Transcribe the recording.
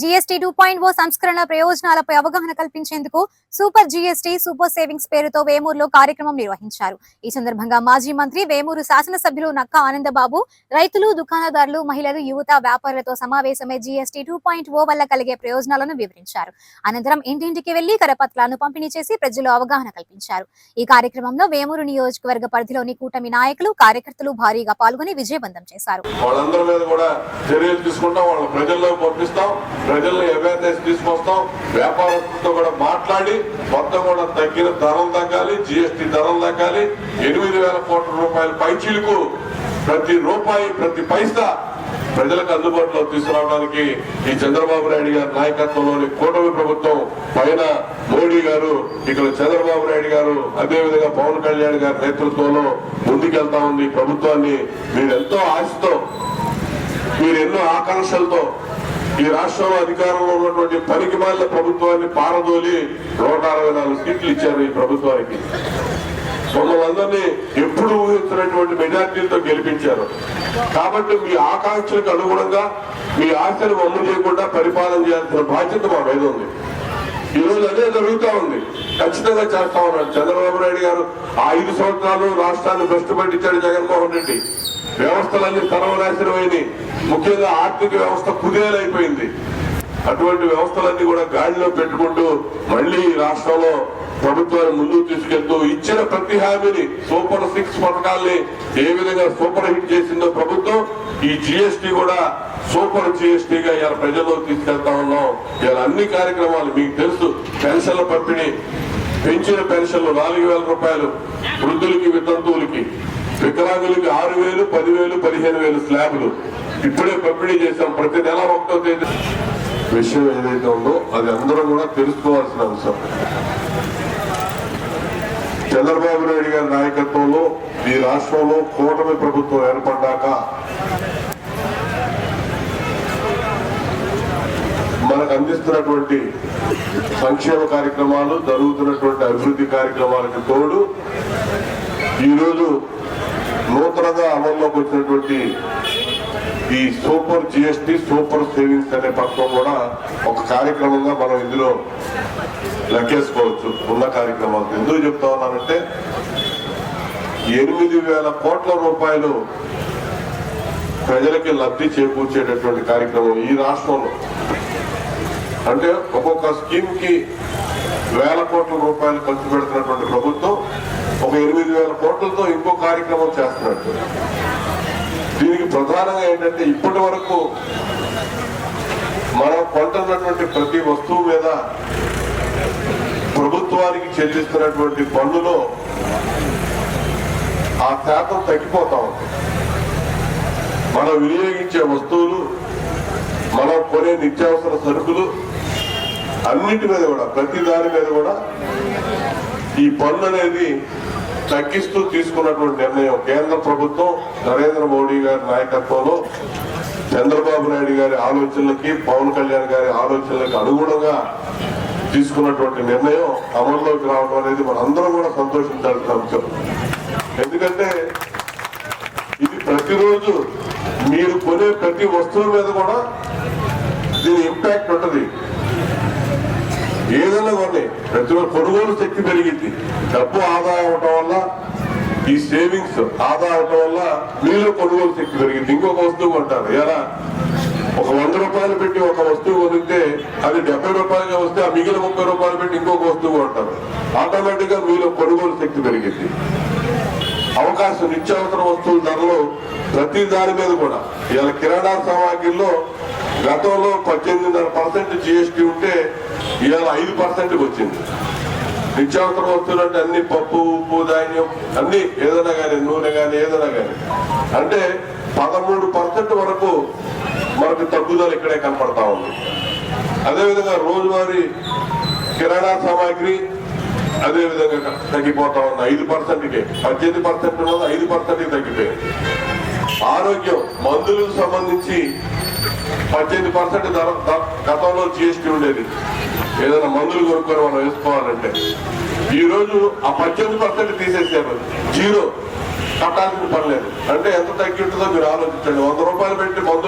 GST two point ఓ సంస్కరణ ప్రయోజనాలపై అవగాహన కల్పించేందుకు సూపర్ జీఎస్టీ సూపర్ సేవింగ్స్ పేరుతో వేమూరులో కార్యక్రమం నిర్వహించారు. ఈ సందర్భంగా మాజీ మంత్రి వేమూరు శాసనసభ్యులు నక్క ఆనందబాబు రైతులు దుకాణదారులు మహిళలు యువత వ్యాపారులతో సమావేశమై జీఎస్టీ టూ పాయింట్ ఓ వల్ల కలిగే ప్రయోజనాలను వివరించారు. అనంతరం ఇంటింటికి వెళ్ళి కరపత్రాలను పంపిణీ చేసి ప్రజలు అవగాహన కల్పించారు. ఈ కార్యక్రమంలో వేమూరు నియోజకవర్గ పరిధిలోని కూటమి నాయకులు కార్యకర్తలు భారీగా పాల్గొని విజయవంతం చేశారు. వాళ్ళందరి మీద కూడా చర్యలు తీసుకుంటాం వాళ్ళ ప్రజల్లో పంపిస్తాం. ప్రజల్ని అవేర్నెస్ తీసుకొస్తాం. వ్యాపారస్తులతో కూడా మాట్లాడి మొత్తం కూడా తగ్గిన ధరలు తగ్గాలి జిఎస్టీ ధరలు తగ్గాలి. ఎనిమిది వేల కోట్ల రూపాయల పైచీలకు ప్రతి రూపాయి ప్రతి పైసా ప్రజలకు అందుబాటులో తీసుకురావడానికి ఈ చంద్రబాబు నాయుడు గారి నాయకత్వంలోని కూటమి ప్రభుత్వం పైన మోడీ గారు ఇక్కడ చంద్రబాబు నాయుడు గారు అదేవిధంగా పవన్ కళ్యాణ్ గారి నేతృత్వంలో ముందుకెళ్తా ఉంది ప్రభుత్వాన్ని. మీరు ఎంతో ఆశతో మీరు ఎన్నో ఆకాంక్షలతో ఈ రాష్ట్రంలో అధికారంలో ఉన్నటువంటి పనికి మాలిన ప్రభుత్వాన్ని పారదోలి నూట అరవై నాలుగు సీట్లు ఇచ్చారు ఈ ప్రభుత్వానికి. మమ్మల్ని ఎప్పుడు ఊహించినటువంటి మెజార్టీలతో గెలిపించారు. కాబట్టి మీ ఆకాంక్షలకు అనుగుణంగా మీ ఆశలు అమలు చేయకుండా పరిపాలన చేయాల్సిన బాధ్యత మా మీద ఉంది. ఈ అదే జరుగుతా ఉంది. ఖచ్చితంగా చేస్తా ఉన్నారు చంద్రబాబు నాయుడు గారు ఆ ఐదు సంవత్సరాలు రాష్ట్రాన్ని భ్రష్టు పట్టించాడు జగన్మోహన్ రెడ్డి. వ్యవస్థలన్నీ సర్వనాశనమైంది ముఖ్యంగా ఆర్థిక వ్యవస్థ కుదేలైపోయింది. అటువంటి వ్యవస్థలన్నీ కూడా గాడిలో పెట్టుకుంటూ మళ్ళీ రాష్ట్రంలో ప్రభుత్వాన్ని ముందుకు తీసుకెళ్తూ ఇచ్చిన ప్రతి హామీని సూపర్ సిక్స్ పథకాల్ని ఏ విధంగా సూపర్ హిట్ చేసిందో ప్రభుత్వం ఈ జిఎస్టి కూడా సూపర్ జిఎస్టీగా ఇలా ప్రజల్లో తీసుకెళ్తా ఉన్నాం. ఇలా అన్ని కార్యక్రమాలు మీకు తెలుసు. పెన్షన్ల పంపిణీ పెంచిన పెన్షన్లు నాలుగు వేల రూపాయలు వృద్ధులకి వితంతువులకి. వికలాంగులకి ఆరు వేలు పదివేలు పదిహేను వేలు స్లాబ్లు ఇప్పుడే పంపిణీ చేశాం. ప్రతి నెల ఒకటో తేదీ. విషయం ఏదైతే ఉందో అది అందరూ కూడా తెలుసుకోవాల్సిన అంశం. చంద్రబాబు నాయుడు గారి నాయకత్వంలో ఈ రాష్ట్రంలో కూటమి ప్రభుత్వం ఏర్పడ్డాక మనకు అందిస్తున్నటువంటి సంక్షేమ కార్యక్రమాలు జరుగుతున్నటువంటి అభివృద్ధి కార్యక్రమాలకు తోడు ఈరోజు నూతనంగా అమల్లోకి వచ్చినటువంటి ఈ సూపర్ జిఎస్టి సూపర్ సేవింగ్స్ అనే పథకం కూడా ఒక కార్యక్రమంగా మనం ఇందులో లెక్కేసుకోవచ్చు. ఉన్న కార్యక్రమాలు ఎందుకు చెప్తా ఉన్నానంటే ఎనిమిది వేల కోట్ల రూపాయలు ప్రజలకి లబ్ధి చేకూర్చేటటువంటి కార్యక్రమం ఈ రాష్ట్రంలో. అంటే ఒక్కొక్క స్కీమ్కి వేల కోట్ల రూపాయలు ఖర్చు పెడుతున్నటువంటి ప్రభుత్వం ఒక ఎనిమిది వేల కోట్లతో ఇంకో కార్యక్రమం చేస్తున్నట్టు. దీనికి ప్రధానంగా ఏంటంటే ఇప్పటి వరకు మనం కొంటున్నటువంటి ప్రతి వస్తువు మీద ప్రభుత్వానికి చెల్లిస్తున్నటువంటి పన్నులో ఆ శాతం తగ్గిపోతా ఉంది. మనం వినియోగించే వస్తువులు మనం కొనే నిత్యావసర సరుకులు అన్నిటి మీద కూడా ప్రతి దాని మీద కూడా ఈ పన్ను అనేది తగ్గిస్తూ తీసుకున్నటువంటి నిర్ణయం కేంద్ర ప్రభుత్వం నరేంద్ర మోడీ గారి నాయకత్వంలో చంద్రబాబు నాయుడు గారి ఆలోచనలకి పవన్ కళ్యాణ్ గారి ఆలోచనలకు అనుగుణంగా తీసుకున్నటువంటి నిర్ణయం అమల్లోకి రావడం అనేది మనందరం కూడా సంతోషించాల్సిన అంశం. ఎందుకంటే ఇది ప్రతిరోజు మీరు కొనే ప్రతి వస్తువు మీద కూడా దీని ఇంపాక్ట్ ఉంటుంది. ఏదైనా ఉన్నాయి ప్రతి ఒక్క కొనుగోలు శక్తి పెరిగింది. డబ్బు ఆదా అవటం వల్ల ఈ సేవింగ్స్ ఆదా అవటం వల్ల మీలో కొనుగోలు శక్తి పెరిగింది. ఇంకొక వస్తువు కొంటారు. ఎలా? ఒక వంద రూపాయలు పెట్టి ఒక వస్తువు కొనితే అది డెబ్బై రూపాయలుగా వస్తే ఆ మిగిలిన ముప్పై రూపాయలు పెట్టి ఇంకొక వస్తువు కొంటారు. ఆటోమేటిక్గా మీలో కొనుగోలు శక్తి పెరిగింది. అవకాశం నిత్యావసర వస్తువుల ధరలు ప్రతి దాని మీద కూడా. ఇవాళ కిరాణా సామాగ్రిలో గతంలో పద్దెనిమిదిన్నర పర్సెంట్ జిఎస్టీ ఉంటే ఇవాళ ఐదు పర్సెంట్ వచ్చింది. నిత్యావసర వస్తువులు అంటే అన్ని పప్పు ఉప్పు ధాన్యం అన్ని ఏదైనా కానీ నూనె కానీ ఏదైనా కానీ. అంటే పదమూడు పర్సెంట్ వరకు మనకు తగ్గుదల ఇక్కడే కనపడతా ఉంది. అదేవిధంగా రోజువారీ కిరాణా సామాగ్రి అదే విధంగా తగ్గిపోతా ఉంది. ఐదు పర్సెంట్కి పద్దెనిమిది పర్సెంట్ ఉన్నది ఐదు పర్సెంట్కి తగ్గిపోయింది. ఆరోగ్యం మందులకు సంబంధించి పద్దెనిమిది పర్సెంట్ ధర గతంలో జిఎస్టీ ఉండేది. ఏదైనా మందులు కొనుక్కొని మనం వేసుకోవాలంటే. ఈ రోజు ఆ పద్దెనిమిది పర్సెంట్ తీసేసారు. జీరో. కట్టాల్సిన పని లేదు. అంటే ఎంత తగ్గి ఉంటుందో మీరు ఆలోచించండి. వంద రూపాయలు పెట్టి మందులు